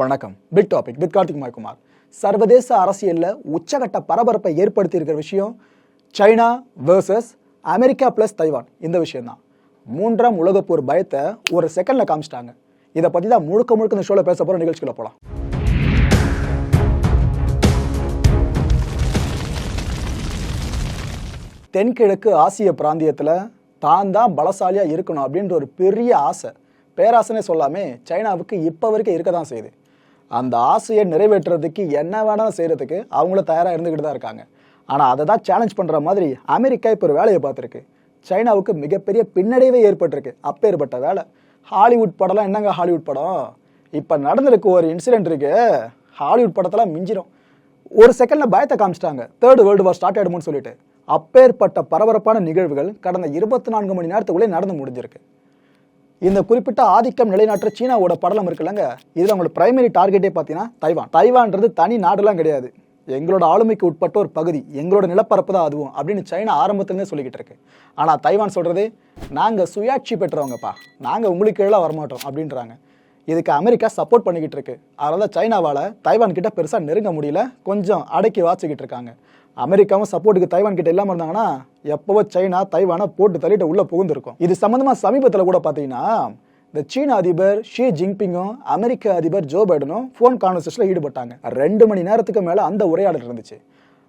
வணக்கம். Big topic with Karthik Maikumar சர்வதேச அரசியலில் உச்சகட்ட பரபரப்பை ஏற்படுத்தி இருக்கிற விஷயம் China versus America plus Taiwan. இந்த விஷயம்தான். மூன்றாம் உலகப் போர் பயத்தை ஒரு செகண்டில் காமிச்சிட்டாங்க. இதை பற்றி தான் முழுக்க முழுக்க இந்த ஷோவில் பேச போகிற நிகழ்ச்சிக்குள்ள போகலாம் தென்கிழக்கு ஆசிய பிராந்தியத்தில் தான் தான் பலசாலியாக இருக்கணும் அப்படின்ற ஒரு பெரிய ஆசை. பேராசனே சொல்லாமே சைனாவுக்கு இப்போ வரைக்கும் இருக்க தான் செய்யுது. அந்த ஆசையை நிறைவேற்றுறதுக்கு என்ன வேணாலும் செய்கிறதுக்கு அவங்களும் தயாராக இருந்துக்கிட்டு தான் இருக்காங்க. ஆனால் அதை தான் சேலஞ்ச் பண்ணுற மாதிரி அமெரிக்கா இப்போ ஒரு வேலையை பார்த்துருக்கு. சைனாவுக்கு மிகப்பெரிய பின்னடைவே ஏற்பட்டிருக்கு. அப்பேற்பட்ட வேலை. ஹாலிவுட் படம்லாம் என்னங்க ஹாலிவுட் படம்? இப்போ நடந்திருக்கு ஒரு இன்சிடென்ட் இருக்கு. ஹாலிவுட் படத்தெல்லாம் மிஞ்சிடும் ஒரு செகண்டில் பயத்தை காமிச்சிட்டாங்க. தேர்ட் வேர்ல்டு வார் ஸ்டார்ட் ஆகிடும்னு சொல்லிட்டு. அப்பேற்பட்ட பரபரப்பான நிகழ்வுகள் கடந்த இருபத்தி நான்கு மணி நேரத்துக்குள்ளே நடந்து முடிஞ்சிருக்கு. இந்த குறிப்பிட்ட ஆதிக்கம் நிலைநாட்டுற சீனாவோட படலம் இருக்குல்லங்க. இதில் அவங்களோட பிரைமரி டார்கெட்டே பார்த்தீங்கன்னா தைவான். தைவான்றது தனி நாடுலாம் கிடையாது. எங்களோட ஆளுமைக்கு உட்பட்ட ஒரு பகுதி. எங்களோட நிலப்பரப்பு தான் அதுவும் அப்படின்னு சைனா ஆரம்பத்துலேருந்தே சொல்லிக்கிட்டு இருக்கு. ஆனால் தைவான் சொல்கிறது நாங்கள் சுயாட்சி பெற்றவங்கப்பா. நாங்கள் உங்களுக்கு எல்லாம் வரமாட்டோம் அப்படின்றாங்க. இதுக்கு அமெரிக்கா சப்போர்ட் பண்ணிக்கிட்டு இருக்கு. அதனால தான் சைனாவால் தைவான் கிட்ட பெருசாக நெருங்க முடியல. கொஞ்சம் அடக்கி வாச்சிக்கிட்டு இருக்காங்க. அமெரிக்காவும் சப்போர்ட்டுக்கு தைவான் கிட்ட இல்லாமல் இருந்தாங்கன்னா எப்பவோ சைனா தைவானை போட்டு தள்ளிட்டு உள்ள புகுந்திருக்கும். இது சம்பந்தமா சமீபத்தில் கூட பார்த்தீங்கன்னா இந்த சீன அதிபர் ஷி ஜின்பிங்கும் அமெரிக்க அதிபர் ஜோ பைடனும் ஃபோன் கான்வர்சேஷனில் ஈடுபட்டாங்க. ரெண்டு மணி நேரத்துக்கு மேலே அந்த உரையாடல் இருந்துச்சு.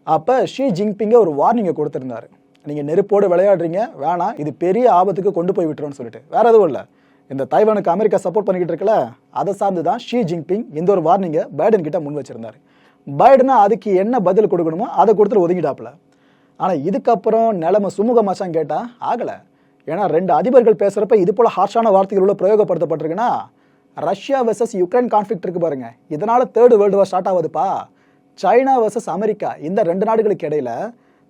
அப்போ ஷி ஜின்பிங்க ஒரு வார்னிங்கை கொடுத்திருந்தாரு. நீங்கள் நெருப்போடு விளையாடுறீங்க வேணாம் இது பெரிய ஆபத்துக்கு கொண்டு போய் விட்டுருன்னு சொல்லிட்டு. வேற எதுவும் இல்லை. இந்த தைவானுக்கு அமெரிக்கா சப்போர்ட் பண்ணிக்கிட்டு இருக்கல அதை சார்ந்து தான் ஷி ஜின்பிங் இந்த ஒரு வார்னிங்கை பைடன் கிட்ட முன் வச்சிருந்தாரு. பைடனா அதுக்கு என்ன பதில் கொடுக்கணுமோ அதை கொடுத்துட்டு ஒதுங்கிட்டாப்புல ஆனால் இதுக்கப்புறம் நிலைமை சுமூகமாச்சான்னு கேட்டால் ஆகலை. ஏன்னா ரெண்டு அதிபர்கள் பேசுகிறப்ப இது போல் ஹார்ஷான வார்த்தைகள் உள்ள பிரயோகப்படுத்தப்பட்டிருக்குன்னா ரஷ்யா வெர்சஸ் யுக்ரைன் கான்ஃப்ளிக்ட் இருக்கு பாருங்க. இதனால் தேர்டு வேர்ல்டு வார் ஸ்டார்ட் ஆகுதுப்பா. சைனா வெர்சஸ் அமெரிக்கா இந்த ரெண்டு நாடுகளுக்கு இடையில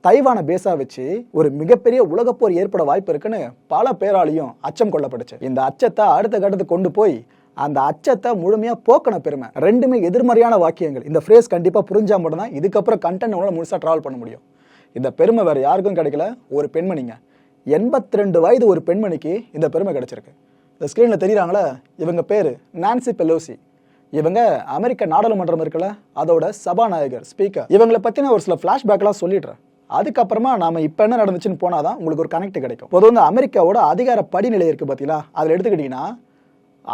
தைவானை பேஸா வச்சு ஒரு மிகப்பெரிய உலகப்போர் ஏற்பட வாய்ப்பு இருக்குன்னு பல பேராலையும் அச்சம் கொள்ளப்பட்டுச்சு. இந்த அச்சத்தை அடுத்த கட்டத்துக்கு கொண்டு போய் அந்த அச்சத்தை முழுமையா போக்கின பெருமை. ரெண்டுமே எதிர்மறையான வாக்கியங்கள். இந்த ஃப்ரேஸ் கண்டிப்பா புரிஞ்சா மட்டும்தான் இதுக்கப்புறம் கண்டென்ட் உங்களால் முழுசா டிராவல் பண்ண முடியும். இந்த பெருமை வேற யாருக்கும் கிடைக்கல? ஒரு பெண்மணிங்க. எண்பத்தி ரெண்டு வயது ஒரு பெண்மணிக்கு இந்த பெருமை கிடைச்சிருக்கு. இந்த ஸ்க்ரீனில் தெரியுறாங்களே? இவங்க பேர் நான்சி பெலோசி இவங்க அமெரிக்க நாடாளுமன்றம் இருக்குல்ல அதோட சபாநாயகர் ஸ்பீக்கர் இவங்களை பற்றி நான் ஒரு சில ஃப்ளாஷ்பேக்லாம் சொல்லிடுறேன். அதுக்கப்புறமா நாம இப்போ என்ன நடந்துச்சுன்னு போனால் தான் உங்களுக்கு ஒரு கனெக்ட் கிடைக்கும். பொதுவாக வந்து அமெரிக்காவோட அதிகார படிநிலை இருக்குது பார்த்தீங்களா அதில் எடுத்துக்கிட்டிங்கன்னா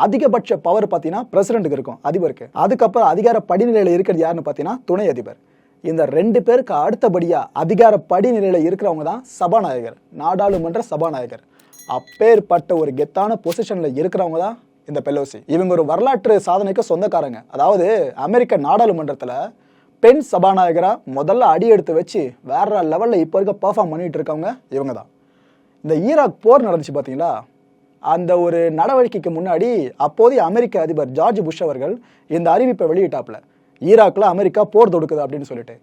அதிகபட்ச பவர் பார்த்தீங்கன்னா பிரசிடென்ட்டுக்கு இருக்கும் அதிபருக்கு. அதுக்கப்புறம் அதிகார படிநிலையில் இருக்கிறது யாருன்னு பார்த்தீங்கன்னா துணை அதிபர். இந்த ரெண்டு பேருக்கு அடுத்தபடியாக அதிகார படிநிலையில் இருக்கிறவங்க தான் சபாநாயகர் நாடாளுமன்ற சபாநாயகர். அப்பேற்பட்ட ஒரு கெத்தான பொசிஷனில் இருக்கிறவங்க தான் இந்த பெலோசி. இவங்க ஒரு வரலாற்று சாதனைக்கு சொந்தக்காரங்க. அதாவது அமெரிக்க நாடாளுமன்றத்தில் பெண் சபாநாயகராக முதல்ல அடி எடுத்து வச்சு வேற லெவலில் இப்போ இருக்க பெர்ஃபார்ம் பண்ணிட்டு இருக்கவங்க இவங்க தான். இந்த ஈராக் போர் நடந்துச்சு பார்த்தீங்களா அந்த ஒரு நடவடிக்கைக்கு முன்னாடி அப்போதைய அமெரிக்க அதிபர் ஜார்ஜ் புஷ் அவர்கள் இந்த அறிவிப்பை வெளியிட்டாப்புல. ஈராக்ல அமெரிக்கா போர் தொடுக்குது அப்படின்னு சொல்லிட்டு.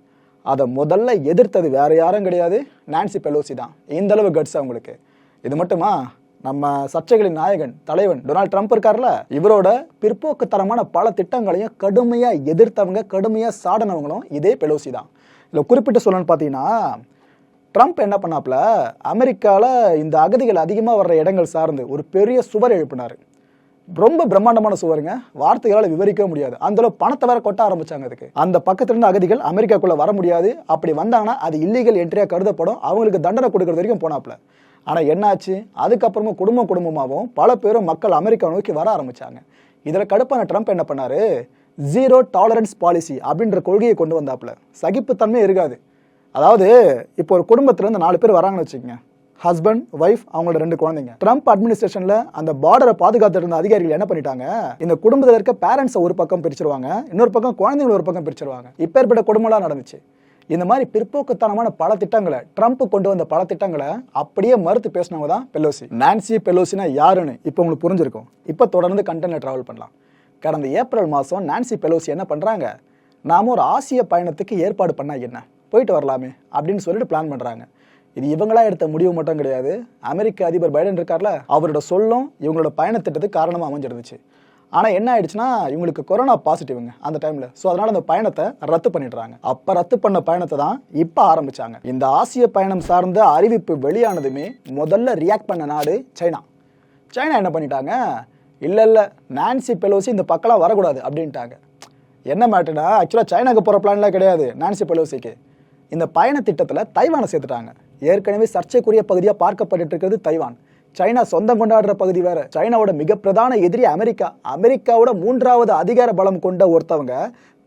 அதை முதல்ல எதிர்த்தது வேற யாரும் கிடையாது. நான்சி பெலோசி தான். இந்த அளவு கட்ஸ் அவங்களுக்கு. இது மட்டுமா? நம்ம சர்ச்சைகளின் நாயகன் தலைவன் டொனால்ட் ட்ரம்ப் இருக்கார்ல? இவரோட பிற்போக்குத்தனமான பல திட்டங்களையும் கடுமையாக எதிர்த்தவங்க கடுமையாக சாடினவங்களும் இதே பெலோசி தான். இதில் குறிப்பிட்டு சொல்லணும்னு பார்த்தீங்கன்னா ட்ரம்ப் என்ன பண்ணாப்புல? அமெரிக்காவில் இந்த அகதிகள் அதிகமாக வர்ற இடங்கள் சார்ந்து ஒரு பெரிய சுவர் எழுப்பினார். ரொம்ப பிரம்மாண்டமான சுவருங்க. வார்த்தைகளால் விவரிக்கவே முடியாது. அந்த அளவு பணத்தை வேற கொட்ட ஆரம்பிச்சாங்க அதுக்கு. அந்த பக்கத்துல இருந்து அகதிகள் அமெரிக்காக்குள்ள வர முடியாது. அப்படி வந்தாங்கன்னா அது இல்லீகல் என்ட்ரியாக கருதப்படும். அவங்களுக்கு தண்டனை கொடுக்கறது வரைக்கும் போனாப்புல. ஆனால் என்னாச்சு? அதுக்கப்புறமா குடும்பம் குடும்பமாகவும் பல பேரும் மக்கள் அமெரிக்கா நோக்கி வர ஆரம்பிச்சாங்க. இதில் கடுப்பான ட்ரம்ப் என்ன பண்ணாரு? ஜீரோ டாலரன்ஸ் பாலிசி அப்படின்ற கொள்கையை கொண்டு வந்தாப்புல. சகிப்புத்தன்மை இருக்காது. அதாவது இப்போ ஒரு குடும்பத்திலேருந்து நாலு பேர் வராங்கன்னு வச்சுக்கோங்க. ஹஸ்பண்ட் ஒய்ஃப் அவங்களோட ரெண்டு குழந்தைங்க. ட்ரம்ப் அட்மினிஸ்ட்ரேஷன்ல அந்த பார்டரை பாதுகாத்து இருந்த அதிகாரிகள் என்ன பண்ணிட்டாங்க? இந்த குடும்பத்தில் இருக்க பேரண்ட்ஸை ஒரு பக்கம் பிரிச்சிருவாங்க இன்னொரு பக்கம் குழந்தைங்களை ஒரு பக்கம் பிரிச்சிருவாங்க. இப்பேற்பட்ட குடும்பம்லாம் நடந்துச்சு. இந்த மாதிரி பிற்போக்குத்தனமான பல திட்டங்களை ட்ரம்ப் கொண்டு வந்த பல திட்டங்களை அப்படியே மறுத்து பேசினவங்க தான் பெலோசி நான்சி பெலோசினா யாருன்னு இப்போ உங்களுக்கு புரிஞ்சிருக்கும். இப்போ தொடர்ந்து கண்டென்ட்ல டிராவல் பண்ணலாம். கடந்த ஏப்ரல் மாதம் நான்சி பெலோசி என்ன பண்ணுறாங்க நாம ஒரு ஆசிய பயணத்துக்கு ஏற்பாடு பண்ணா என்ன? போயிட்டு வரலாமே அப்படின்னு சொல்லிட்டு பிளான் பண்ணுறாங்க இது இவங்களா எடுத்த முடிவு மட்டும் கிடையாது. அமெரிக்க அதிபர் பைடன் இருக்கார்ல அவரோட சொல்லும் இவங்களோட பயணத்திட்டத்துக்கு காரணமாக அமைஞ்சிருந்துச்சு. ஆனால் என்ன ஆயிடுச்சுன்னா இவங்களுக்கு கொரோனா பாசிட்டிவ்ங்க அந்த டைமில் ஸோ அதனால் அந்த பயணத்தை ரத்து பண்ணிடுறாங்க. அப்போ ரத்து பண்ண பயணத்தை தான் இப்போ ஆரம்பிச்சாங்க. இந்த ஆசிய பயணம் சார்ந்த அறிவிப்பு வெளியானதுமே முதல்ல ரியாக்ட் பண்ண நாடு சைனா. சைனா என்ன பண்ணிட்டாங்க? இல்லை இல்லை நான்சி பெலோசி இந்த பக்கம்லாம் வரக்கூடாது அப்படின்ட்டாங்க. என்ன மேட்டர்னா ஆக்சுவலாக சைனாக்கு போகிற பிளான்லாம் கிடையாது நான்சி பெலோசிக்கு. இந்த பயண திட்டத்தில் தைவானை சேர்த்துட்டாங்க. ஏற்கனவே சர்ச்சைக்குரிய பகுதியாக பார்க்கப்பட்டு இருக்கிறது தைவான். சைனா சொந்தம் கொண்டாடுற பகுதி வேற. சைனாவோட மிக பிரதான எதிரி அமெரிக்கா. அமெரிக்காவோட மூன்றாவது அதிகார பலம் கொண்ட ஒருத்தவங்க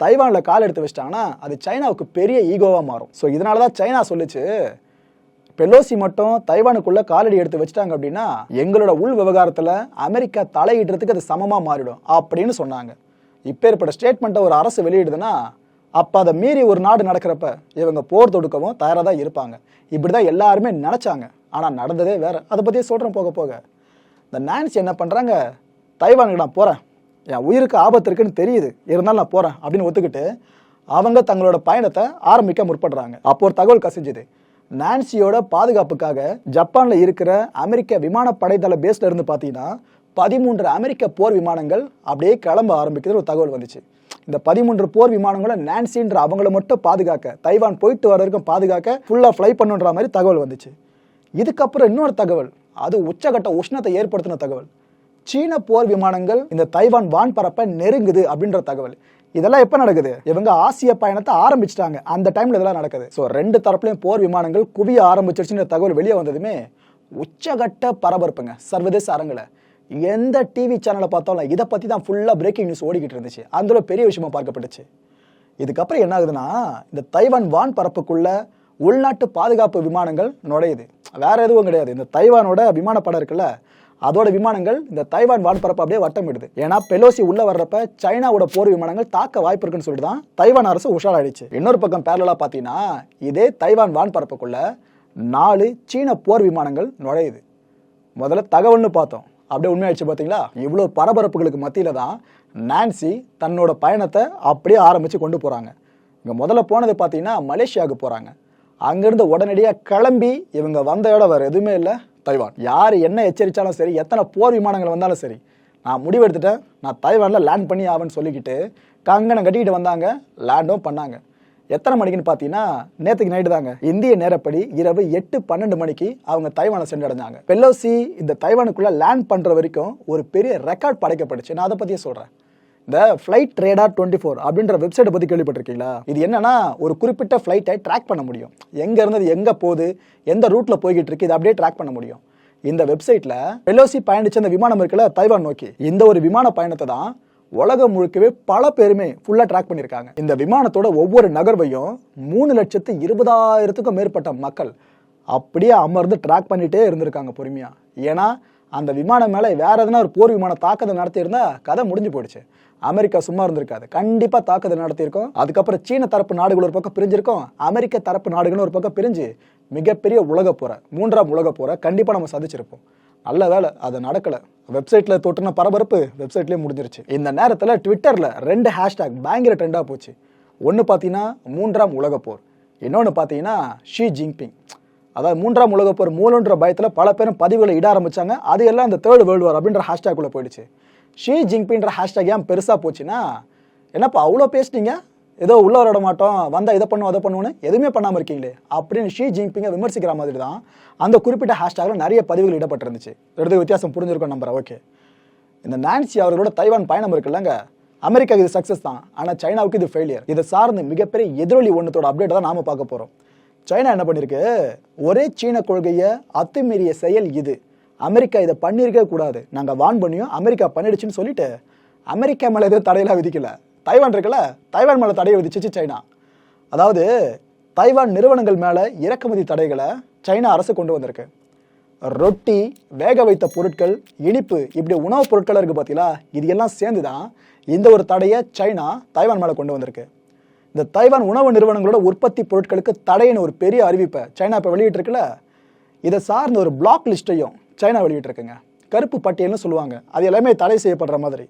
தைவானில் கால் எடுத்து வச்சிட்டாங்கன்னா அது சைனாவுக்கு பெரிய ஈகோவாக மாறும். ஸோ இதனால தான் சைனா சொல்லுச்சு பெலோசி மட்டும் தைவானுக்குள்ள காலடி எடுத்து வச்சிட்டாங்க அப்படின்னா எங்களோட உள் விவகாரத்தில் அமெரிக்கா தலையிடுறதுக்கு அது சமமாக மாறிடும் அப்படின்னு சொன்னாங்க. இப்பேற்பட்ட ஸ்டேட்மெண்ட்டை ஒரு அரசு வெளியிடுதுன்னா அப்போ அதை மீறி ஒரு நாடு நடக்கிறப்ப இவங்க போர் தொடுக்கவும் தயாராக தான் இருப்பாங்க. இப்படி தான் எல்லாருமே நினச்சாங்க. ஆனால் நடந்ததே வேற. அதை பற்றியே சொல்கிறேன் போக போக. இந்த நான்சி என்ன பண்ணுறாங்க தைவானுக்கு நான் போகிறேன் என் உயிருக்கு ஆபத்து இருக்குன்னு தெரியுது. இருந்தாலும் நான் போகிறேன் அப்படின்னு ஒத்துக்கிட்டு அவங்க தங்களோட பயணத்தை ஆரம்பிக்க முற்படுறாங்க. அப்போ ஒரு தகவல் கசிஞ்சுது. நான்சியோட பாதுகாப்புக்காக ஜப்பானில் இருக்கிற அமெரிக்க விமானப்படைத்தள பேஸ்ல இருந்து பார்த்தீங்கன்னா பதிமூன்று அமெரிக்க போர் விமானங்கள் அப்படியே கிளம்ப ஆரம்பிக்கிறது ஒரு தகவல் வந்துச்சு. இந்த பதிமூன்று போர் விமானங்களை நான்சின்ற அவங்கள மட்டும் பாதுகாக்க தைவான் போயிட்டு வர வரைக்கும் பாதுகாக்க ஃபுல்லாக ஃப்ளை பண்ணுன்ற மாதிரி தகவல் வந்துச்சு. இதுக்கப்புறம் இன்னொரு தகவல் அது உச்சகட்ட உஷ்ணத்தை ஏற்படுத்தின தகவல். சீன போர் விமானங்கள் இந்த தைவான் வான்பரப்பை நெருங்குது அப்படின்ற தகவல். இதெல்லாம் எப்போ நடக்குது? இவங்க ஆசிய பயணத்தை ஆரம்பிச்சிட்டாங்க. அந்த டைமில் இதெல்லாம் நடக்குது. ஸோ ரெண்டு தரப்புலையும் போர் விமானங்கள் குவிய ஆரம்பிச்சிருச்சுன்ற தகவல் வெளியே வந்ததுமே உச்சகட்ட பரபரப்புங்க சர்வதேச அரங்கில். எந்த டிவி சேனலை பார்த்தாலும் இதை பற்றி தான் ஃபுல்லாக பிரேக்கிங் நியூஸ் ஓடிக்கிட்டு இருந்துச்சு. அதில் பெரிய விஷயமா பார்க்கப்பட்டுச்சு. இதுக்கப்புறம் என்ன ஆகுதுன்னா இந்த தைவான் வான் பரப்புக்குள்ள உள்நாட்டு பாதுகாப்பு விமானங்கள் நுழையுது. வேற எதுவும் கிடையாது. இந்த தைவானோட விமானப்படம் இருக்குல்ல அதோட விமானங்கள் இந்த தைவான் வான்பரப்பு அப்படியே வட்டமிடுது. ஏன்னா பெலோசி உள்ள வர்றப்ப சைனாவோட போர் விமானங்கள் தாக்க வாய்ப்பு இருக்குன்னு சொல்லிட்டு தான் தைவான் அரசு உஷாராயிடுச்சு. இன்னொரு பக்கம் பேரலா பார்த்தீங்கன்னா இதே தைவான் வான்பரப்புக்குள்ள நாலு சீன போர் விமானங்கள் நுழையுது. முதல்ல தகவல்னு பார்த்தோம். அப்படியே உண்மையாயிடுச்சு பார்த்தீங்களா? இவ்வளோ பரபரப்புகளுக்கு மத்தியில் தான் நான்சி தன்னோட பயணத்தை அப்படியே ஆரம்பித்து கொண்டு போகிறாங்க இங்கே முதல்ல போனது பார்த்தீங்கன்னா மலேசியாவுக்கு போகிறாங்க அங்கேருந்து உடனடியாக கிளம்பி இவங்க வந்த இடம் வேறு எதுவுமே இல்லை தைவான். யார் என்ன எச்சரித்தாலும் சரி எத்தனை போர் விமானங்கள் வந்தாலும் சரி நான் முடிவெடுத்துட்டேன். நான் தைவானில் லேண்ட் பண்ணி ஆவேன்னு சொல்லிக்கிட்டு கங்கணம் கட்டிக்கிட்டு வந்தாங்க லேண்டும் பண்ணாங்க. எத்தனை மணிக்குன்னு பார்த்தீங்கன்னா நேற்றுக்கு நைட்டு தாங்க. இந்திய நேரப்படி இரவு எட்டு பன்னெண்டு மணிக்கு அவங்க தைவானை சென்றடைஞ்சாங்க. பெல்லோசி இந்த தைவானுக்குள்ளே லேண்ட் பண்ணுற வரைக்கும் ஒரு பெரிய ரெக்கார்ட் படைக்கப்பட்டுச்சு. நான் அதை பற்றியே சொல்கிறேன் இந்த ஃப்ளைட் ரேடார் டுவெண்ட்டி ஃபோர் அப்படின்ற வெப்சைட்டை பற்றி கேள்விப்பட்டிருக்கீங்களா? இது என்னன்னா ஒரு குறிப்பிட்ட ஃப்ளைட்டை ட்ராக் பண்ண முடியும். எங்கே இருந்தது எங்கே போகுது எந்த ரூட்டில் போய்கிட்டு இருக்கு இதை அப்படியே ட்ராக் பண்ண முடியும். இந்த வெப்சைட்டில் பெலோசி பயணிச்ச அந்த விமானம் இருக்குல்ல தைவான் நோக்கி. இந்த ஒரு விமான பயணத்தை தான் உலகம் முழுக்கவே பல பேருமே ஃபுல்லாக ட்ராக் பண்ணியிருக்காங்க. இந்த விமானத்தோட ஒவ்வொரு நகர்வையும் மூணு லட்சத்து இருபதாயிரத்துக்கும் மேற்பட்ட மக்கள் அப்படியே அமர்ந்து ட்ராக் பண்ணிட்டே இருந்திருக்காங்க பொறுமையா. ஏன்னா அந்த விமானம் மேலே வேற எதனா ஒரு போர் விமான தாக்குதல் நடத்தியிருந்தா கதை முடிஞ்சு போயிடுச்சு. அமெரிக்கா சும்மா இருந்திருக்காது. கண்டிப்பாக தாக்குதல் நடத்தியிருக்கோம். அதுக்கப்புறம் சீன தரப்பு நாடுகள் ஒரு பக்கம் பிரிஞ்சிருக்கோம். அமெரிக்க தரப்பு நாடுகள் ஒரு பக்கம் பிரிஞ்சு மிகப்பெரிய உலக போற மூன்றாம் உலக போற கண்டிப்பாக நம்ம சந்திச்சிருப்போம். நல்ல வேலை அது நடக்கலை. வெப்சைட்டில் தொட்டுன பரபரப்பு வெப்சைட்லேயே முடிஞ்சிருச்சு. இந்த நேரத்தில் ட்விட்டரில் ரெண்டு ஹேஷ்டேக் பயங்கர ட்ரெண்டாக போச்சு. ஒன்று பார்த்தீங்கன்னா மூன்றாம் உலகப்போர் இன்னொன்று பார்த்தீங்கன்னா ஷி ஜின்பிங் அதாவது மூன்றாம் உலகப்போர் மூலன்ற பயத்தில் பல பேரும் பதிவுகளை இட ஆரம்பித்தாங்க அது எல்லாம் இந்த தேர்ட் வேர்ல்டு வார் அப்படின்ற ஹேஷ்டேக்குள்ளே போயிடுச்சு. ஷி ஜின்பின்ற ஹேஷ்டேக் ஏன் பெருசாக போச்சுன்னா என்னப்பா அவ்வளோ பேசிட்டீங்க ஏதோ உள்ள விட மாட்டோம் வந்தால் இதை பண்ணுவோம் அதை பண்ணுவோன்னு எதுவுமே பண்ணாமல் இருக்கீங்களே அப்படின்னு ஷி ஜின்பிங்கை விமர்சிக்கிற மாதிரி தான் அந்த குறிப்பிட்ட ஹேஷ்டாகில் நிறைய பதிவுகள் இடப்பட்டிருந்துச்சு எடுத்து வித்தியாசம் புரிஞ்சிருக்கும் நம்பர் ஓகே இந்த நான்சி அவர்களோட தைவான் பயணம் இருக்குல்லங்க. அமெரிக்காவுக்கு இது சக்ஸஸ் தான். ஆனால் சைனாவுக்கு இது ஃபெயிலியர் இதை சார்ந்து மிகப்பெரிய எதிரொலி ஒன்றத்தோட அப்டேட் தான் நாம பார்க்க போகிறோம் சைனா என்ன பண்ணியிருக்கு ஒரே சீன கொள்கையை அத்துமீறிய செயல் இது. அமெரிக்கா இதை பண்ணியிருக்கவே கூடாது. நாங்கள் வான் பண்ணியும் அமெரிக்கா பண்ணிடுச்சுன்னு சொல்லிட்டு அமெரிக்கா மேலே எதுவும் தடையெல்லாம் விதிக்கலை. தைவான் இருக்குல்ல தைவான் மேலே தடையை விதிச்சிச்சு சைனா. அதாவது தைவான் நிறுவனங்கள் மேலே இறக்குமதி தடைகளை சைனா அரசு கொண்டு வந்திருக்கு. ரொட்டி வேக வைத்த பொருட்கள் இனிப்பு இப்படி உணவுப் பொருட்கள் இருக்குது பார்த்தீங்களா இது எல்லாம் சேர்ந்து தான் இந்த ஒரு தடையை சைனா தைவான் மேலே கொண்டு வந்திருக்கு. இந்த தைவான் உணவு நிறுவனங்களோட உற்பத்தி பொருட்களுக்கு தடைன்னு ஒரு பெரிய அறிவிப்பை சைனா இப்போ வெளியிட்டிருக்குல்ல? இதை சார்ந்த ஒரு பிளாக் லிஸ்ட்டையும் சைனா வெளியிட்டிருக்குங்க. கருப்பு பட்டியல்னு சொல்லுவாங்க. அது எல்லாமே தடை செய்யப்படுற மாதிரி.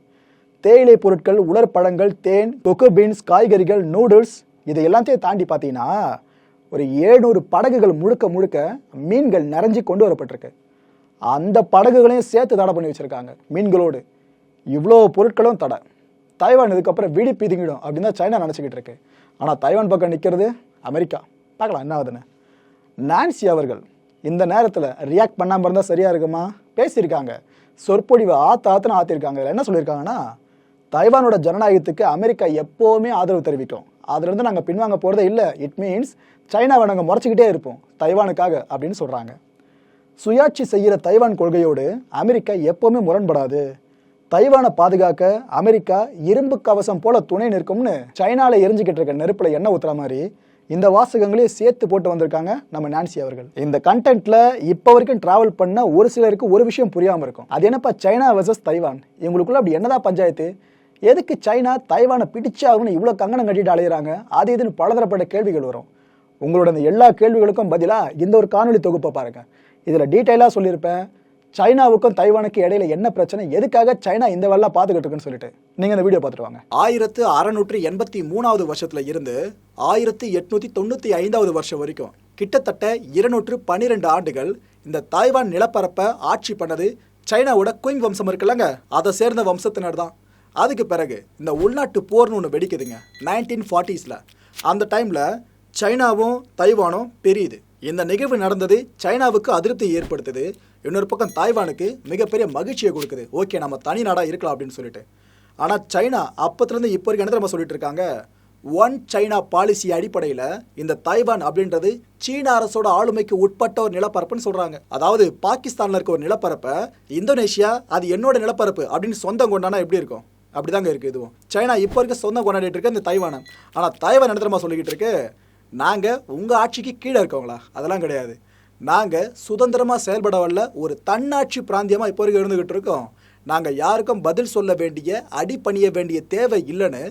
தேயிலை பொருட்கள் உலர்பழங்கள் தேன் கொக்கு பீன்ஸ் காய்கறிகள் நூடுல்ஸ் இதை எல்லாத்தையும் தாண்டி பார்த்தீங்கன்னா ஒரு ஏழ்நூறு படகுகள் முழுக்க முழுக்க மீன்கள் நிறைஞ்சி கொண்டு வரப்பட்டிருக்கு. அந்த படகுகளையும் சேர்த்து தடை பண்ணி வச்சுருக்காங்க மீன்களோடு. இவ்வளோ பொருட்களும் தடை. தைவான் இதுக்கப்புறம் விடி பீதிங்கிடும் அப்படின்னு தான் சைனா நினச்சிக்கிட்டு இருக்கு. ஆனால் தைவான் பக்கம் நிற்கிறது அமெரிக்கா. பார்க்கலாம் என்ன ஆகுதுன்னு. நான்சி அவர்கள் இந்த நேரத்தில் ரியாக்ட் பண்ணாமல் இருந்தால் சரியாக இருக்குமா? பேசியிருக்காங்க. சொற்பொழிவை ஆத்து ஆற்றுன்னு ஆத்திருக்காங்க. என்ன சொல்லியிருக்காங்கன்னா தைவானோட ஜனநாயகத்துக்கு அமெரிக்கா எப்போவுமே ஆதரவு தெரிவிக்கும். அதுலேருந்து நாங்கள் பின்வாங்க போகிறதே இல்லை. இட் மீன்ஸ் சைனாவை நாங்கள் முறைச்சிக்கிட்டே இருப்போம். தைவானுக்காக அப்படின்னு சொல்கிறாங்க சுயாட்சி செய்கிற தைவான் கொள்கையோடு அமெரிக்கா எப்போவுமே முரண்படாது. தைவானை பாதுகாக்க அமெரிக்கா இரும்பு கவசம் போல துணை நிற்கும்னு சைனாவில் எரிஞ்சுக்கிட்டு இருக்க நெருப்பில் என்ன ஊத்துற மாதிரி இந்த வாசகங்களையும் சேர்த்து போட்டு வந்திருக்காங்க நம்ம நான்சி அவர்கள். இந்த கண்டென்ட்ல இப்போ வரைக்கும் டிராவல் பண்ண ஒரு சிலருக்கு ஒரு விஷயம் புரியாமல் இருக்கும். அது என்னப்பா சைனா வர்சஸ் தைவான்? இவங்களுக்குள்ள அப்படி என்னதான் பஞ்சாயத்து? எதுக்கு சைனா தைவானை பிடிச்சாகணும் இவ்வளோ கங்கணம் கட்டிட்டு அலையிறாங்க? அது இதுன்னு பலதரப்பட்ட கேள்விகள் வரும். உங்களோட இந்த எல்லா கேள்விகளுக்கும் பதிலாக இந்த ஒரு காணொளி தொகுப்பை பாருங்க. இதில் டீட்டெயிலாக சொல்லியிருப்பேன். சைனாவுக்கும் தைவானுக்கு இடையில என்ன பிரச்சனை? எதுக்காக சைனா இந்த வேலை பார்த்துக்கிட்டு இருக்குன்னு சொல்லிட்டு. நீங்க இந்த வீடியோ பார்த்துட்டு வாங்க. ஆயிரத்து அறநூற்றி எண்பத்தி மூணாவது வருஷத்துல இருந்து ஆயிரத்தி எட்நூத்தி தொண்ணூத்தி ஐந்தாவது வருஷம் வரைக்கும் கிட்டத்தட்ட இருநூற்று பன்னிரெண்டு ஆண்டுகள் இந்த தாய்வான் நிலப்பரப்பை ஆட்சி பண்ணது சைனாவோட குயிங் வம்சம் இருக்குல்லங்க. அதை சேர்ந்த வம்சத்தினர் தான். அதுக்கு பிறகு இந்த உள்நாட்டு போர்னு ஒன்று வெடிக்குதுங்க நைன்டீன் ஃபார்ட்டிஸில் அந்த டைமில் சைனாவும் தைவானும் பெரியுது. இந்த நிகழ்வு நடந்தது சைனாவுக்கு அதிருப்தி ஏற்படுத்துது. இன்னொரு பக்கம் தாய்வானுக்கு மிகப்பெரிய மகிழ்ச்சியை கொடுக்குது. ஓகே நம்ம தனி நாடாக இருக்கலாம் அப்படின்னு சொல்லிட்டு. ஆனால் சைனா அப்போத்துலேருந்து இப்போ வரைக்கும் என்ன நம்ம சொல்லிட்டு இருக்காங்க? ஒன் சைனா பாலிசி அடிப்படையில் இந்த தைவான் அப்படின்றது சீன அரசோட ஆளுமைக்கு உட்பட்ட ஒரு நிலப்பரப்புன்னு சொல்கிறாங்க அதாவது பாகிஸ்தானில் இருக்க ஒரு நிலப்பரப்பை இந்தோனேஷியா அது என்னோட நிலப்பரப்பு அப்படின்னு சொந்தம் கொண்டானா எப்படி இருக்கும்? அப்படிதாங்க இருக்குது இதுவும். சைனா இப்போ இருக்க சொந்தம் கொண்டாடிட்டு இருக்கு இந்த தைவானை. ஆனால் தைவான் என்ன சொல்லிக்கிட்டு இருக்கு? நாங்கள் உங்கள் ஆட்சிக்கு கீழே இருக்கவங்களா? அதெல்லாம் கிடையாது. நாங்கள் சுதந்திரமாக செயல்பட வல்ல ஒரு தன்னாட்சி பிராந்தியமாக இப்போ வரைக்கும் இருந்துக்கிட்டு இருக்கோம். நாங்கள் யாருக்கும் பதில் சொல்ல வேண்டிய அடிபணிய வேண்டிய தேவை இல்லைன்னு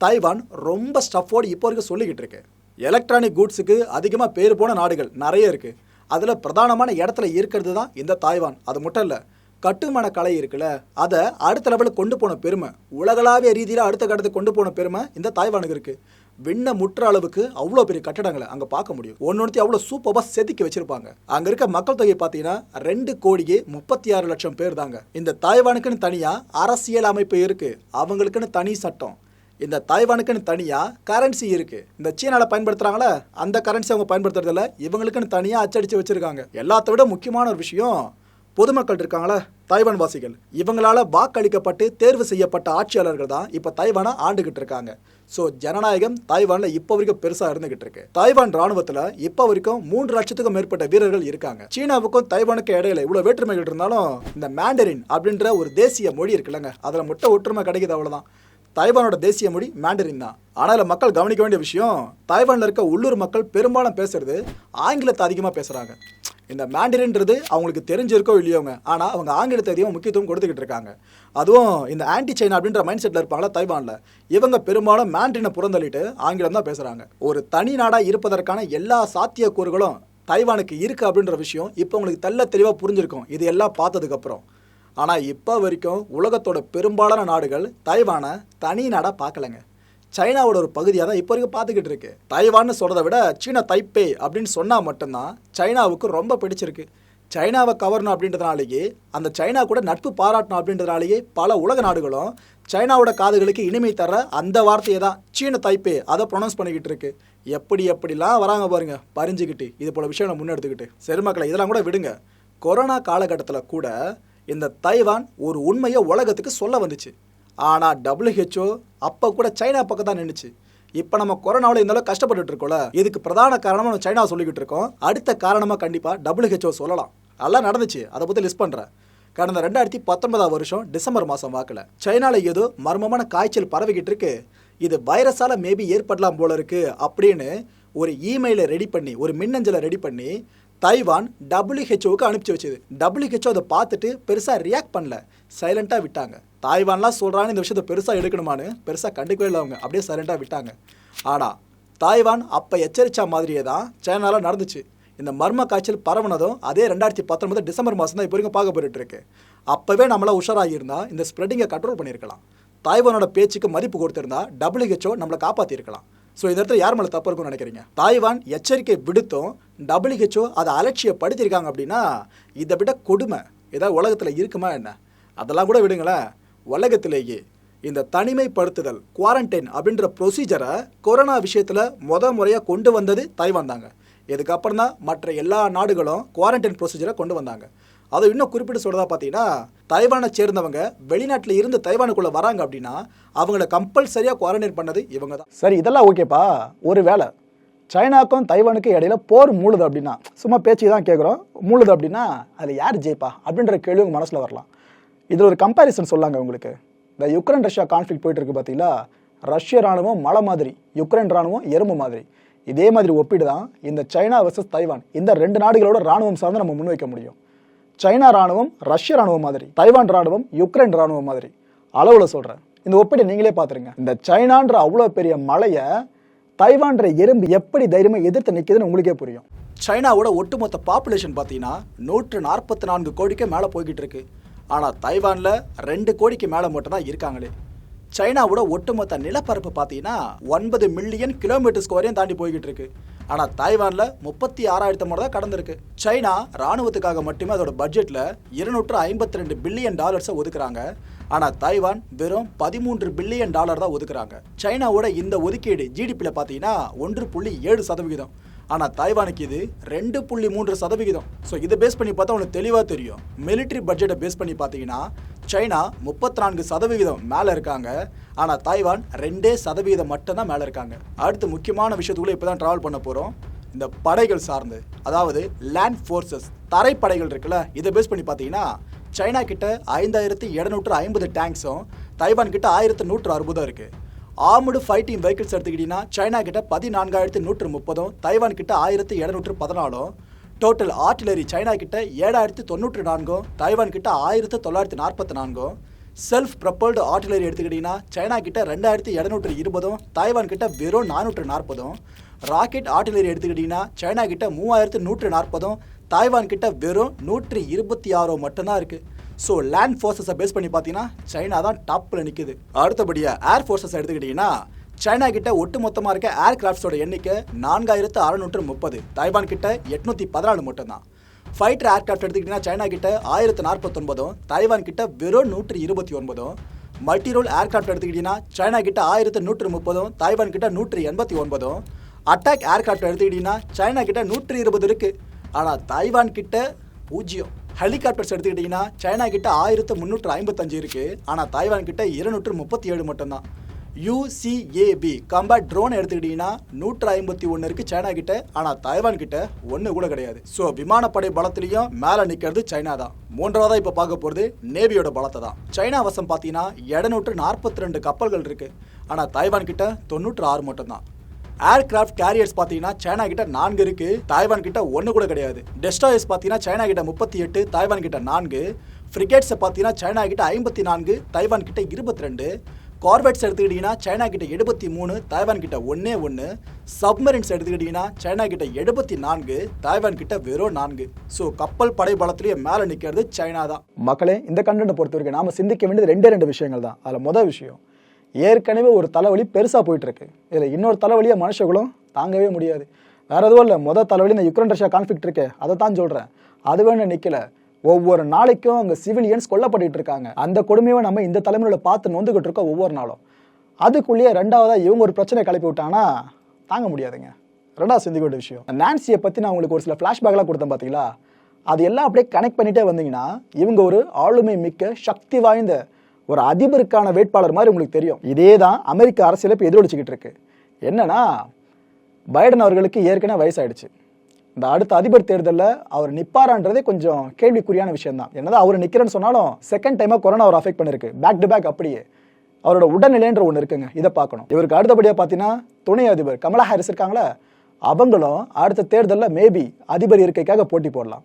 தைவான் ரொம்ப ஸ்டஃபோடு இப்போ வரைக்கும் சொல்லிக்கிட்டு இருக்கு. எலக்ட்ரானிக் கூட்ஸுக்கு அதிகமாக பேர் போன நாடுகள் நிறைய இருக்குது அதில் பிரதானமான இடத்துல இருக்கிறது தான் இந்த தாய்வான் அது மட்டும் இல்லை கட்டுமான கலை இருக்குல்ல அதை அடுத்த லெவலுக்கு கொண்டு போன பெருமை. உலகளாவிய ரீதியில் அடுத்த கட்டத்துக்கு கொண்டு போன பெருமை இந்த தாய்வானுக்கு இருக்குது விண்ண முற்ற அளவுக்கு அவ்வளோ பெரிய கட்டடங்களை அங்கே பார்க்க முடியும். ஒன்னொருத்தி அவ்வளோ சூப்பராக செதுக்கி வச்சிருப்பாங்க. அங்கே இருக்க மக்கள் தொகை பார்த்தீங்கன்னா ரெண்டு கோடியே முப்பத்தி ஆறு லட்சம் பேர் தாங்க. இந்த தாய்வானுக்குன்னு தனியாக அரசியல் அமைப்பு இருக்குது அவங்களுக்குன்னு தனி சட்டம். இந்த தாய்வானுக்குன்னு தனியாக கரன்சி இருக்கு. இந்த சீனாவில் பயன்படுத்துகிறாங்களே அந்த கரன்சி அவங்க பயன்படுத்துறதில்ல. இவங்களுக்குன்னு தனியாக அச்சடிச்சு வச்சிருக்காங்க. எல்லாத்த விட முக்கியமான ஒரு விஷயம் பொதுமக்கள் இருக்காங்களா தைவான் வாசிகள் இவங்களால வாக்களிக்கப்பட்டு தேர்வு செய்யப்பட்ட ஆட்சியாளர்கள் தான் இப்போ தைவானை ஆண்டுகிட்டு இருக்காங்க. ஸோ ஜனநாயகம் தாய்வானில் இப்போ வரைக்கும் பெருசாக இருந்துகிட்டு இருக்கு. தைவான் ராணுவத்தில் இப்போ வரைக்கும் மூன்று லட்சத்துக்கும் மேற்பட்ட வீரர்கள் இருக்காங்க. சீனாவுக்கும் தைவானுக்கும் இடையில இவ்வளோ வேற்றுமைகள் இருந்தாலும் இந்த மேண்டரின் அப்படின்ற ஒரு தேசிய மொழி இருக்குல்லங்க. அதில் முட்டை ஒற்றுமை கிடைக்குது அவ்வளோதான் தைவானோட தேசிய மொழி மேண்டரின் தான். ஆனால் இதில் மக்கள் கவனிக்க வேண்டிய விஷயம் தைவானில் இருக்க உள்ளூர் மக்கள் பெரும்பாலும் பேசுறது ஆங்கிலத்தை அதிகமாக பேசுகிறாங்க இந்த மேண்டரின்றது அவங்களுக்கு தெரிஞ்சிருக்கோ இல்லையோங்க. ஆனால் அவங்க ஆங்கிலத்தை அதிகம் முக்கியத்துவம் கொடுத்துக்கிட்டு இருக்காங்க. அதுவும் இந்த ஆன்டி சைனா அப்படின்ற மைண்ட் செட்டில் இருப்பாங்களா தைவானில். இவங்க பெரும்பாலும் மேண்டரினை புறந்தள்ளிட்டு ஆங்கிலம் தான் பேசுகிறாங்க ஒரு தனி நாடாக இருப்பதற்கான எல்லா சாத்தியக்கூறுகளும் தைவானுக்கு இருக்குது அப்படின்ற விஷயம் இப்போ உங்களுக்கு தெல்ல தெளிவாக புரிஞ்சிருக்கும். இது எல்லாம் பார்த்ததுக்கப்புறம் ஆனால் இப்போ வரைக்கும் உலகத்தோட பெரும்பாலான நாடுகள் தைவானை தனி நாடாக பார்க்கலங்க. சைனாவோட ஒரு பகுதியாக தான் இப்போ வரைக்கும் பார்த்துக்கிட்டு இருக்கு. தைவான்னு சொல்கிறத விட சீனா தைப்பே அப்படின்னு சொன்னால் மட்டும்தான் சைனாவுக்கு ரொம்ப பிடிச்சிருக்கு. சைனாவை கவரணும் அப்படின்றதுனாலேயே அந்த சைனா கூட நட்பு பாராட்டணும் அப்படின்றதுனாலேயே பல உலக நாடுகளும் சைனாவோட காதுகளுக்கு இனிமை தர அந்த வார்த்தையை தான் சீன தைப்பே அதை ப்ரொனவுன்ஸ் பண்ணிக்கிட்டு இருக்கு. எப்படி எப்படிலாம் வராங்க பாருங்க பறிஞ்சுக்கிட்டு இது போல விஷயம் முன்னெடுத்துக்கிட்டு. சரி மக்களை இதெல்லாம் கூட விடுங்க. கொரோனா காலகட்டத்தில் கூட இந்த தைவான் ஒரு உண்மையை உலகத்துக்கு சொல்ல வந்துச்சு. ஆனால் டபிள்யூஹெச்ஓ அப்போ கூட சைனா பக்கம் தான் நின்றுச்சு இப்போ நம்ம கொரோனாவில் இருந்தாலும் கஷ்டப்பட்டு இருக்கோம்ல இதுக்கு பிரதான காரணமாக நம்ம சைனா சொல்லிக்கிட்டு இருக்கோம். அடுத்த காரணமாக கண்டிப்பாக டபிள்யூஹெச்ஓ சொல்லலாம். அதெல்லாம் நடந்துச்சு. அதை பற்றி லிஸ்ட் பண்ணுறேன் கடந்த ரெண்டாயிரத்தி பத்தொன்பதாம் வருஷம் டிசம்பர் மாதம் வாக்கில் சைனாவில் ஏதோ மர்மமான காய்ச்சல் பரவிக்கிட்டு இருக்கு. இது வைரஸால் மேபி ஏற்படலாம் போல இருக்கு அப்படின்னு ஒரு இமெயிலை ரெடி பண்ணி ஒரு மின்னஞ்சலை ரெடி பண்ணி தைவான் டபிள்யூஹெச்ஓவுக்கு அனுப்பிச்சி வச்சுது. டபிள்யூஹெச்ஓ அதை பார்த்துட்டு பெருசாக ரியாக்ட் பண்ணல. சைலண்ட்டாக விட்டாங்க. தாய்வான்லாம் சொல்கிறான்னு இந்த விஷயத்தை பெருசாக எடுக்கணுமான்னு பெருசாக கண்டுக்கவே இல்லை அவங்க. அப்படியே சைலண்ட்டாக விட்டாங்க. ஆனால் தாய்வான் அப்போ எச்சரித்த மாதிரியே தான் சைனாவில் நடந்துச்சு. இந்த மர்ம காய்ச்சல் பரவுனதும் அதே ரெண்டாயிரத்தி பத்தொன்பது டிசம்பர் மாதம் தான் இப்போ வரைக்கும் பார்க்க இருக்கு. அப்போவே நம்மளாம் உஷாராகியிருந்தா இந்த ஸ்ப்ரெட்டிங்கை கண்ட்ரோல் பண்ணியிருக்கலாம். தாய்வானோட பேச்சுக்கு மதிப்பு கொடுத்திருந்தா டபிள்யூஹெச்ஓ நம்மளை காப்பாற்றிருக்கலாம் ஸோ இந்த இடத்துல யார் மேலே தப்பு இருக்கும்னு நினைக்கிறீங்க? தாய்வான் எச்சரிக்கை விடுத்தும் டபிள்யூஹெச்ஓ அதை அலட்சியப்படுத்தியிருக்காங்க அப்படின்னா இதை விட கொடுமை. ஏதாவது உலகத்தில் இருக்குமா என்ன? அதெல்லாம் கூட விடுங்களேன். உலகத்திலேயே இந்த தனிமைப்படுத்துதல் குவாரண்டைன் அப்படின்ற ப்ரொசீஜரை கொரோனா விஷயத்தில் முத முறையாக கொண்டு வந்தது தைவான் தாங்க. இதுக்கப்புறம் தான் மற்ற எல்லா நாடுகளும் குவாரண்டைன் ப்ரொசீஜரை கொண்டு வந்தாங்க. அதை இன்னும் குறிப்பிட்டு சொல்கிறதா பார்த்தீங்கன்னா தைவானை சேர்ந்தவங்க வெளிநாட்டில் இருந்து தைவானுக்குள்ளே வராங்க அப்படின்னா அவங்கள கம்பல்சரியாக குவாரண்டைன் பண்ணது இவங்க தான். சரி இதெல்லாம் ஓகேப்பா ஒரு வேலை சைனாக்கும் தைவானுக்கும் இடையில போர் மூழுது அப்படின்னா சும்மா பேச்சு தான் கேட்குறோம் மூழுது அப்படின்னா அதில் யார் ஜெயிப்பா அப்படின்ற கேள்வி உங்கள் மனசில் வரலாம். இதில் ஒரு கம்பேரிசன் சொல்லாங்க உங்களுக்கு. இந்த யுக்ரைன் ரஷ்யா கான்ஃப்ளிக் போயிட்டு இருக்கு பார்த்தீங்களா? ரஷ்ய ராணுவம் மலை மாதிரி யுக்ரைன் ராணுவம் எறும்பு மாதிரி. இதே மாதிரி ஒப்பீடு தான் இந்த சைனா வர்சஸ் தைவான் இந்த ரெண்டு நாடுகளோட ராணுவம் சார்ந்து நம்ம முன்வைக்க முடியும். சைனா ராணுவம் ரஷ்ய ராணுவம் மாதிரி தைவான் ராணுவம் யுக்ரைன் ராணுவம் மாதிரி. அளவில் சொல்கிறேன் இந்த ஒப்பீடை நீங்களே பார்த்துருங்க. இந்த சைனான்ற அவ்வளோ பெரிய மலையை தைவான்ற எறும்பு எப்படி தைரியமாக எதிர்த்து நிற்கிதுன்னு உங்களுக்கே புரியும். சைனாவோட ஒட்டுமொத்த பாப்புலேஷன் பார்த்தீங்கன்னா நூற்று நாற்பத்தி நான்கு கோடிக்கு மேலே போய்கிட்டு இருக்கு. ஆனால் தைவானில் ரெண்டு கோடிக்கு மேலே மட்டும் தான் இருக்காங்களே. சைனாவோட ஒட்டுமொத்த நிலப்பரப்பு பார்த்தீங்கன்னா ஒன்பது மில்லியன் கிலோமீட்டர் ஸ்கொயரையும் தாண்டி போய்கிட்டு இருக்கு. ஆனால் தைவானில் முப்பத்தி ஆறாயிரத்து முறை தான் கடந்திருக்கு. சைனா ராணுவத்துக்காக மட்டுமே அதோட பட்ஜெட்டில் இருநூற்று ஐம்பத்தி ரெண்டு பில்லியன் டாலர்ஸை ஒதுக்குறாங்க. ஆனால் தைவான் வெறும் பதிமூன்று பில்லியன் டாலர் தான் ஒதுக்குறாங்க. சைனாவோட இந்த ஒதுக்கீடு ஜிடிபியில் பார்த்தீங்கன்னா ஒன்று புள்ளி ஏழு சதவிகிதம். ஆனால் தாய்வானுக்கு இது ரெண்டு புள்ளி மூன்று சதவிகிதம். ஸோ இதை பேஸ் பண்ணி பார்த்தா உனக்கு தெளிவாக தெரியும். மிலிட்ரி பட்ஜெட்டை பேஸ் பண்ணி பார்த்தீங்கன்னா சைனா முப்பத்தி நான்கு சதவிகிதம் மேலே இருக்காங்க. ஆனால் தாய்வான் ரெண்டே சதவிகிதம் மட்டும்தான் மேலே இருக்காங்க. அடுத்து முக்கியமான விஷயத்துக்குள்ளே இப்போ தான் ட்ராவல் பண்ண போகிறோம் இந்த படைகள் சார்ந்து அதாவது லேண்ட் ஃபோர்ஸஸ் தரைப்படைகள் இருக்குல்ல இதை பேஸ் பண்ணி பார்த்தீங்கன்னா சைனா கிட்ட ஐந்தாயிரத்தி எழுநூற்று ஐம்பது டேங்க்ஸும் தைவான் கிட்ட ஆயிரத்து நூற்று அறுபதும் இருக்குது ஆர்முடு ஃபைட்டிங் வெஹிக்கிள்ஸ் எடுத்துக்கிட்டிங்கன்னா சைனா கிட்ட பதினான்காயிரத்து நூற்று முப்பதும் தைவான் கிட்ட ஆயிரத்து எழுநூற்று பதினாலும் டோட்டல் ஆர்டிலரி சைனா கிட்ட ஏழாயிரத்து தொண்ணூற்று நான்கும் தைவான் கிட்ட ஆயிரத்து தொள்ளாயிரத்து நாற்பத்தி நான்கும் செல்ஃப் ப்ரப்பல்டு ஆர்டிலரி எடுத்துக்கிட்டிங்கன்னா சைனா கிட்ட ரெண்டாயிரத்து இரநூற்று இருபதும் தைவான் கிட்ட வெறும் நானூற்று நாற்பதும் ராக்கெட் ஆர்டிலரி எடுத்துக்கிட்டிங்கன்னா சைனா கிட்ட மூவாயிரத்து நூற்று நாற்பதும் தாய்வான் கிட்ட வெறும் நூற்றி இருபத்தி ஆறோ மட்டும்தான் இருக்குது ஸோ லேண்ட் ஃபோர்ஸஸை பேஸ் பண்ணி பார்த்தீங்கன்னா சைனா தான் டாப்பில் நிற்குது அடுத்தபடியாக ஏர் ஃபோர்ஸஸ் எடுத்துக்கிட்டிங்கன்னா சைனா கிட்ட ஒட்டு மொத்தமாக இருக்க ஏர் கிராஃப்ட்ஸோட எண்ணிக்கை நான்காயிரத்து அறுநூற்று முப்பது. தைவான் கிட்ட எட்நூற்றி பதினாலு மட்டும்தான். ஃபைட்டர் ஏர்கிராஃப்ட் எடுத்துக்கிட்டிங்கன்னா சைனா கிட்ட ஆயிரத்து நாற்பத்தொன்பதும் தைவான் கிட்ட வெறும் நூற்றி இருபத்தி ஒன்பதும். மல்டி ரோல் ஏர்கிராஃப்ட் எடுத்துக்கிட்டிங்கன்னா சைனா கிட்ட ஆயிரத்து நூற்று முப்பதும் தைவான் கிட்ட நூற்றி எண்பத்தி ஒன்பதும். அட்டாக் ஏர்கிராஃப்ட் எடுத்துக்கிட்டிங்கன்னா சைனா கிட்ட நூற்றி இருபது இருக்குது ஆனால் தைவான் கிட்ட பூஜ்ஜியம். ஹெலிகாப்டர்ஸ் எடுத்துக்கிட்டிங்கன்னா சைனா கிட்ட ஆயிரத்து முந்நூற்று ஐம்பத்தஞ்சு இருக்குது ஆனால் தாய்வான் கிட்ட இருநூற்று முப்பத்தி ஏழு மட்டும்தான். யூசிஏபி கம்பேட் ட்ரோன் எடுத்துக்கிட்டிங்கன்னா நூற்று ஐம்பத்தி ஒன்று இருக்குது சைனா கிட்ட. ஆனால் தாய்வான் கிட்ட ஒன்று கூட கிடையாது. ஸோ விமானப்படை பலத்திலையும் மேலே நிற்கிறது சைனா தான். மூன்றாவதாக இப்போ பார்க்க போகிறது நேவியோட பலத்தை தான். சைனா வசம் பார்த்தீங்கன்னா இடநூற்று நாற்பத்தி ரெண்டு கப்பல்கள் இருக்குது ஆனால் தாய்வான் கிட்ட தொண்ணூற்று ஆறு மட்டும்தான். ஏர்கிராஃப்ட் கேரியர்ஸ் பார்த்தீங்கன்னா சைனா கிட்ட நான்கு இருக்கு தாய்வான் கிட்ட ஒன்று கூட கிடையாது. டெஸ்டாயர்ஸ் பார்த்தீங்கன்னா சைனா கிட்ட முப்பத்தி எட்டு தாய்வான் கிட்ட நான்கு. ஃப்ரிகேட்ஸை பார்த்தீங்கன்னா சைனா கிட்ட ஐம்பத்தி நான்கு தாய்வான் கிட்ட இருபத்தி ரெண்டு. கார்பெட்ஸ் எடுத்துக்கிட்டிங்கன்னா சைனா கிட்ட எழுபத்தி மூணு தாய்வான் கிட்ட ஒன்றே ஒன்று சப்மரின்ஸ் எடுத்துக்கிட்டிங்கன்னா சைனா கிட்ட எழுபத்தி நான்கு தாய்வான் கிட்ட வெறும் நான்கு. ஸோ கப்பல் படை பலத்திலேயே மேலே நிற்கிறது சைனா தான். மக்களே இந்த கண்டென்ட்டை பொறுத்த வரைக்கும் நாம சிந்திக்க வேண்டியது ரெண்டே ரெண்டு விஷயங்கள் தான். அதில் முதல் விஷயம் ஏற்கனவே ஒரு தலைவலி பெருசாக போயிட்டுருக்கு. இதில் இன்னொரு தலைவலியை மனுஷங்களும் தாங்கவே முடியாது. வேற எதுவும் இல்லை. மொதல் தலைவலி இந்த யுக்ரைன் ரஷ்யா கான்ஃப்ளிக்ட் இருக்கு. அதை தான் சொல்கிறேன் அது வேணும் நிற்கல ஒவ்வொரு நாளைக்கும் அங்கே சிவிலியன்ஸ் கொல்லப்பட்டு இருக்காங்க. அந்த கொடுமையை நம்ம இந்த தலைமுறையில் பார்த்து நொந்துக்கிட்டு இருக்கோம் ஒவ்வொரு நாளும். அதுக்குள்ளேயே ரெண்டாவதாக இவங்க ஒரு பிரச்சனை கிளப்பி விட்டாங்கன்னா தாங்க முடியாதுங்க. ரெண்டாவது சிந்திக்க வேண்டிய விஷயம். நான்சியை பற்றி நான் உங்களுக்கு ஒரு சில ஃப்ளாஷ்பேக்லாம் கொடுத்தேன் பார்த்தீங்களா அது எல்லாம் அப்படியே கனெக்ட் பண்ணிட்டே வந்தீங்கன்னா இவங்க ஒரு ஆளுமை மிக்க சக்தி வாய்ந்த ஒரு அதிபருக்கான வேட்பாளர் மாதிரி உங்களுக்கு தெரியும். இதே தான் அமெரிக்க அரசியல் இப்போ எதிரொலிச்சிக்கிட்டு இருக்கு. என்னன்னா பைடன் அவர்களுக்கு ஏற்கனவே வயசாயிடுச்சு. இந்த அடுத்த அதிபர் தேர்தலில் அவர் நிப்பாரான்றதே கொஞ்சம் கேள்விக்குறியான விஷயம் தான் என்னதான் அவர் நிற்கிறேன்னு சொன்னாலும் செகண்ட் டைமாக கொரோனா அவர் அஃபெக்ட் பண்ணிருக்கு. பேக் டு பேக் அப்படியே. அவரோட உடல்நிலைன்ற ஒன்று இருக்குங்க. இதை பார்க்கணும். இவருக்கு அடுத்தபடியாக பார்த்தீங்கன்னா துணை அதிபர் கமலா ஹாரிஸ் இருக்காங்களே அவங்களும் அடுத்த தேர்தலில் மேபி அதிபர் இருக்கைக்காக போட்டி போடலாம்.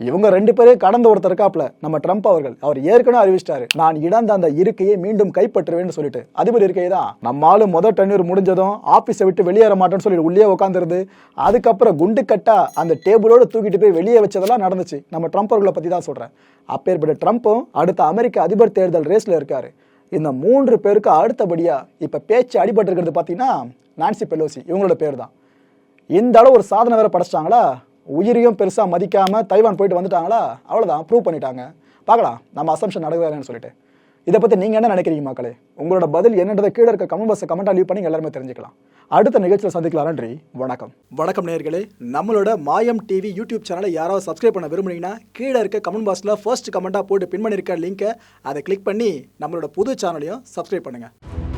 இவங்க ரெண்டு பேரையும் கடந்து ஒருத்தர் இருக்காப்ல நம்ம ட்ரம்ப் அவர்கள். அவர் ஏற்கனவே அறிவிச்சிட்டாரு. நான் இழந்த அந்த இருக்கையை மீண்டும் கைப்பற்றுவேன்னு சொல்லிட்டு. அதிபர் இருக்கை தான். நம்ம முதல் டென்யூர் முடிஞ்சதும் ஆபீஸை விட்டு வெளியேற மாட்டோம்னு சொல்லிட்டு உள்ளே உட்காந்துருது அதுக்கப்புறம் குண்டு கட்டா அந்த டேபிளோடு தூக்கிட்டு போய் வெளியே வச்சதெல்லாம் நடந்துச்சு. நம்ம ட்ரம்ப் அவர்களை பற்றி தான் சொல்கிறேன் அப்பேற்பட்ட ட்ரம்ப்பும் அடுத்த அமெரிக்க அதிபர் தேர்தல் ரேஸில் இருக்காரு. இந்த மூன்று பேருக்கு அடுத்தபடியாக இப்போ பேச்சு அடிபட்டு இருக்கிறது பார்த்தீங்கன்னா நான்சி பெலோசி. இவங்களோட பேர் தான். இந்த அளவு ஒரு சாதனை வேற படைச்சிட்டாங்களா? உயிரையும் பெருசாக மதிக்காமல் தைவான் போயிட்டு வந்துட்டாங்களா? அவ்வளோதான் ப்ரூவ் பண்ணிட்டாங்க. பார்க்கலாம் நம்ம அசம்ஷன் நடக்குதான்னு சொல்லிட்டு. இதை பற்றி நீங்கள் என்ன நினைக்கிறீங்க மக்களே? உங்களோட பதில் என்னன்றதை கீழே இருக்க கமெண்ட் பாக்ஸ் கமெண்ட்டாக லீவ் பண்ணி எல்லாருமே தெரிஞ்சுக்கலாம். அடுத்த நிகழ்ச்சியில் சந்திக்கலாம் நன்றி வணக்கம். வணக்கம் நேர்களே நம்மளோட மாயம் டிவி யூடியூப் சேனலை யாராவது சப்ஸ்கிரைப் பண்ண விரும்புனீங்கன்னா கீழே இருக்க கமெண்ட் பாக்ஸில் ஃபர்ஸ்ட் கமெண்ட்டாக போட்டு பின் பண்ணியிருக்க லிங்கை அதை கிளிக் பண்ணி நம்மளோட புது சேனலையும் சப்ஸ்கிரைப் பண்ணுங்கள்